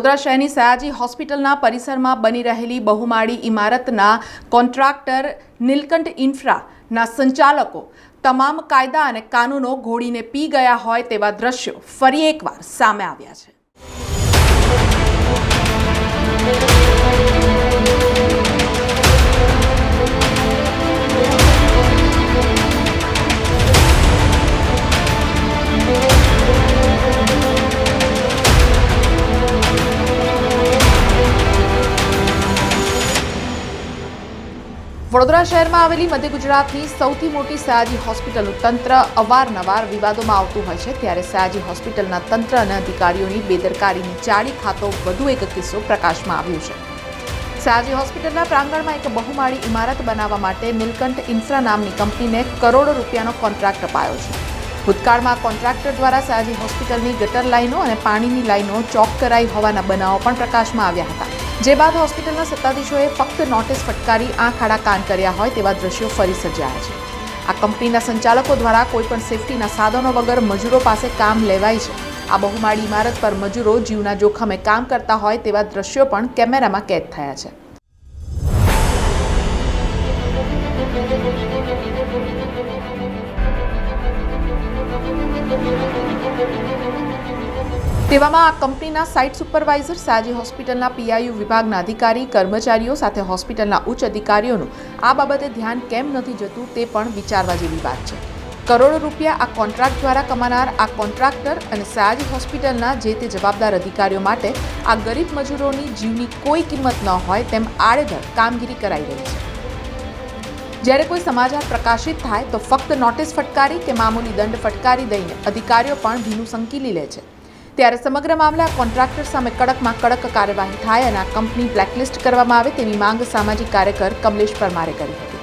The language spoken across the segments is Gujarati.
વડોદરા શહેરની સયાજી હોસ્પિટલના પરિસરમાં બની રહેલી બહુમાળી ઇમારતના કોન્ટ્રાક્ટર નીલકંઠ ઇન્ફ્રાના સંચાલકો તમામ કાયદા અને કાનૂનો ઘોડીને પી ગયા હોય તેવા દ્રશ્યો ફરી એકવાર સામે આવ્યા છે. વડોદરા શહેરમાં આવેલી મધ્ય ગુજરાતની સૌથી મોટી સયાજી હોસ્પિટલનું તંત્ર અવારનવાર વિવાદોમાં આવતું હોય છે. ત્યારે સયાજી હોસ્પિટલના તંત્ર અને અધિકારીઓની બેદરકારીની ચાડી ખાતો વધુ એક કિસ્સો પ્રકાશમાં આવ્યો છે. સયાજી હોસ્પિટલના પ્રાંગણમાં એક બહુમાળી ઇમારત બનાવવા માટે નીલકંઠ ઇન્ફ્રા નામની કંપનીને કરોડો રૂપિયાનો કોન્ટ્રાક્ટ અપાયો છે. ભૂતકાળમાં કોન્ટ્રાક્ટર દ્વારા સયાજી હોસ્પિટલની ગટર લાઇનો અને પાણીની લાઈનો ચોક કરાઈ હોવાના બનાવો પણ પ્રકાશમાં આવ્યા હતા. જે બાદ હોસ્પિટલના સત્તાધીશોએ ફક્ત નોટિસ ફટકારી આંખ આડા કાન કર્યા હોય તેવા દ્રશ્યો ફરી સર્જાયા છે. આ કંપનીના સંચાલકો દ્વારા કોઈપણ સેફટીના સાધનો વગર મજૂરો પાસે કામ લેવાય છે. આ બહુમાળી ઇમારત પર મજૂરો જીવના જોખમે કામ કરતા હોય તેવા દ્રશ્યો પણ કેમેરામાં કેદ થયા છે. તેવામાં આ કંપનીના સાઇટ સુપરવાઇઝર સાજી હોસ્પિટલના પીઆઈયુ વિભાગના અધિકારી, કર્મચારીઓ સાથે હોસ્પિટલના ઉચ્ચ અધિકારીઓનું આ બાબતે ધ્યાન કેમ નથી જતું તે પણ વિચારવા જેવી વાત છે. કરોડો રૂપિયા આ કોન્ટ્રાક્ટ દ્વારા કમાનાર આ કોન્ટ્રાક્ટર અને સાજી હોસ્પિટલના જે તે જવાબદાર અધિકારીઓ માટે આ ગરીબ મજૂરોની જીવની કોઈ કિંમત ન હોય તેમ આડેધડ કામગીરી કરાઈ રહી છે. જ્યારે કોઈ સમાચાર પ્રકાશિત થાય તો ફક્ત નોટિસ ફટકારી કે મામૂલી દંડ ફટકારી દઈને અધિકારીઓ પણ ભીનું સંકીલી લે છે. ત્યારે સમગ્ર મામલે આ કોન્ટ્રાક્ટર સામે કડકમાં કડક કાર્યવાહી થાય અને આ કંપની બ્લેકલિસ્ટ કરવામાં આવે તેવી માંગ સામાજિક કાર્યકર કમલેશ પરમારે કરી હતી.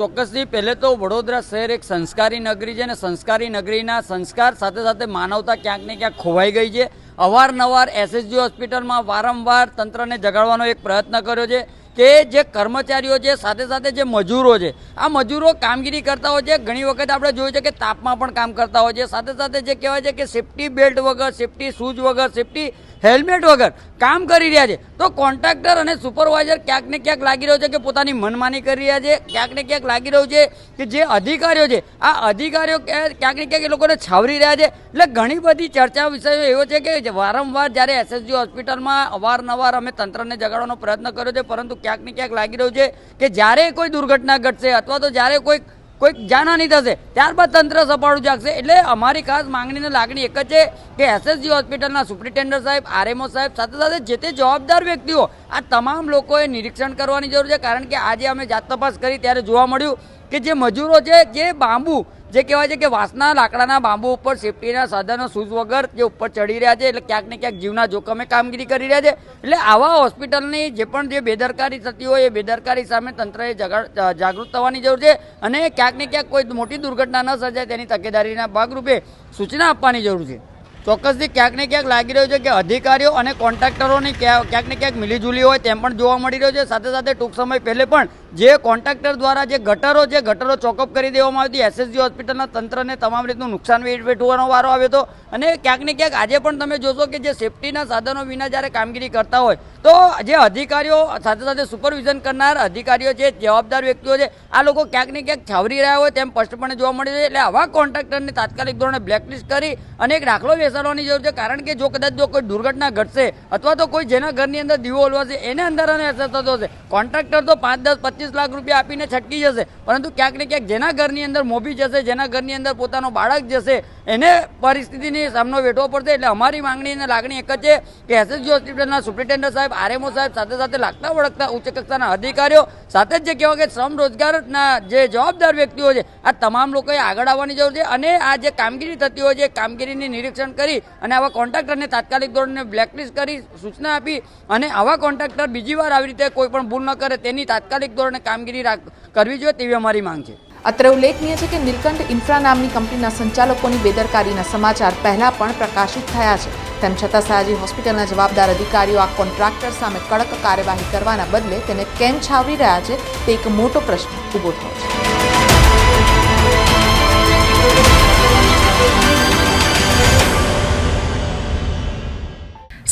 ચોક્કસથી પહેલે તો વડોદરા શહેર એક સંસ્કારી નગરી છે અને સંસ્કારી નગરીના સંસ્કાર સાથે સાથે માનવતા ક્યાંક ને ક્યાંક ખોવાઈ ગઈ છે. અવારનવાર એસએસજી હોસ્પિટલમાં વારંવાર તંત્રને જગાડવાનો એક પ્રયત્ન કર્યો છે. કે જે કર્મચારીઓ છે, સાથે સાથે જે મજૂરો છે, આ મજૂરો કામગીરી કરતા હોય છે. ઘણી વખત આપણે જોયું છે કે તાપમાં પણ કામ કરતા હોય છે. સાથે સાથે જે કહેવાય છે કે સેફ્ટી બેલ્ટ વગર સેફ્ટી શૂઝ વગર સેફ્ટી હેલ્મેટ વગર કામ કરી રહ્યા છે. તો કોન્ટ્રાક્ટર અને સુપરવાઇઝર ક્યાંક ને ક્યાંક લાગી રહ્યો છે કે પોતાની મનમાની કરી રહ્યા છે. ક્યાંક ને ક્યાંક લાગી રહ્યું છે કે જે અધિકારીઓ છે, આ અધિકારીઓ ક્યાંક ને ક્યાંક એ લોકોને છાવરી રહ્યા છે. એટલે ઘણી બધી ચર્ચા વિષયો એવો છે કે વારંવાર જ્યારે એસએસજી હોસ્પિટલમાં અવારનવાર અમે તંત્રને જગાડવાનો પ્રયત્ન કર્યો છે, પરંતુ ક્યાંક ને ક્યાંક લાગી રહ્યું છે કે જ્યારે કોઈ દુર્ઘટના ઘટશે અથવા તો જ્યારે કોઈ કોઈક જાનહાની થશે, ત્યારબાદ તંત્ર સફાળું જાગશે. એટલે અમારી ખાસ માંગણીને લાગણી એક જ છે કે એસએસજી હોસ્પિટલના સુપ્રિન્ટેન્ડન્ટ સાહેબ આરએમઓ સાહેબ, સાથે સાથે જે તે જવાબદાર વ્યક્તિઓ, આ તમામ લોકોએ નિરીક્ષણ કરવાની જરૂર છે. કારણ કે આજે અમે જાત તપાસ કરી, ત્યારે જોવા મળ્યું કે જે મજૂરો છે, જે બાંબુ, જે કહેવાય છે કે વાંસના લાકડાના બાંબુ ઉપર સેફટીના સાધનો, શૂઝ વગર જે ઉપર ચડી રહ્યા છે, એટલે ક્યાંક ને ક્યાંક જીવના જોખમે કામગીરી કરી રહ્યા છે. એટલે આવા હોસ્પિટલની જે પણ જે બેદરકારી થતી હોય, એ બેદરકારી સામે તંત્રએ જગા- જાગૃત થવાની જરૂર છે અને ક્યાંક ને ક્યાંક કોઈ મોટી દુર્ઘટના ન સર્જાય તેની તકેદારીના ભાગરૂપે સૂચના આપવાની જરૂર છે. ચોક્કસથી ક્યાંક ને ક્યાંક લાગી રહ્યું છે કે અધિકારીઓ અને કોન્ટ્રાક્ટરોની ક્યાં- ક્યાંક ને ક્યાંક મિલીજુલી હોય તેમ પણ જોવા મળી રહ્યું છે. સાથે સાથે ટૂંક સમય પહેલે પણ જે કોન્ટ્રાક્ટર દ્વારા જે ગટરો જે ગટરો ચોકઅપ કરી દેવામાં આવી હતી, એસએસજી હોસ્પિટલના તંત્રને તમામ રીતનું નુકસાન વેઠ- વેઠવાનો વારો આવ્યો હતો. અને ક્યાંક ને ક્યાંક આજે પણ તમે જોશો કે જે સેફટીના સાધનો વિના જ્યારે કામગીરી કરતા હોય, તો જે અધિકારીઓ, સાથે સાથે સુપરવિઝન કરનાર અધિકારીઓ છે, જવાબદાર વ્યક્તિઓ છે, આ લોકો ક્યાંક ને ક્યાંક છાવરી રહ્યા હોય તેમ સ્પષ્ટપણે જોવા મળે છે. એટલે આવા કોન્ટ્રાક્ટરને તાત્કાલિક ધોરણે બ્લેકલિસ્ટ કરી અને એક દાખલો બેસાડવાની જરૂર છે. કારણ કે જો કદાચ જો કોઈ દુર્ઘટના ઘટશે અથવા તો કોઈ જેના ઘરની અંદર દીવો ઓલવાશે, એને અંદર અને અસર થતો હશે. કોન્ટ્રાક્ટર તો પાંચ, દસ, પચીસ લાખ રૂપિયા આપીને છટકી જશે. પરંતુ ક્યાંક ને ક્યાંક જેના ઘરની અંદર મોભી જશે, જેના ઘરની અંદર પોતાનો બાળક જશે એને પરિસ્થિતિની સામનો વેઠવો પડશે એટલે અમારી માંગણી અને લાગણી એક જ છે કે એસએસજી હોસ્પિટલના સુપ્રિન્ટેન્ડન્ટ સાહેબ આરએમઓ સાહેબ સાથે સાથે લાગતા વળગતા ઉચ્ચ કક્ષાના અધિકારીઓ સાથે જ જે કહેવાય કે શ્રમ રોજગારના જે જવાબદાર વ્યક્તિઓ છે, આ તમામ લોકોએ આગળ આવવાની જરૂર છે અને આ જે કામગીરી થતી હોય છે કામગીરીની નિરીક્ષણ કરી અને આવા કોન્ટ્રાક્ટરને તાત્કાલિક ધોરણે બ્લેકલિસ્ટ કરી, સૂચના આપી અને આવા કોન્ટ્રાક્ટર બીજી વાર આવી રીતે કોઈ પણ ભૂલ ન કરે તેની તાત્કાલિક ધોરણે કામગીરી કરવી જોઈએ તેવી અમારી માંગ છે. અત્રે ઉલ્લેખનીય છે કે નીલકંઠ ઇન્ફ્રા નામની કંપનીના સંચાલકોની બેદરકારીના સમાચાર પહેલા પણ પ્રકાશિત થયા છે. તેમ છતાં સયાજી હોસ્પિટલના જવાબદાર અધિકારીઓ આ કોન્ટ્રાક્ટર સામે કડક કાર્યવાહી કરવાના બદલે તેને કેમ છાવરી રહ્યા છે તે એક મોટો પ્રશ્ન ઊભો થયો છે.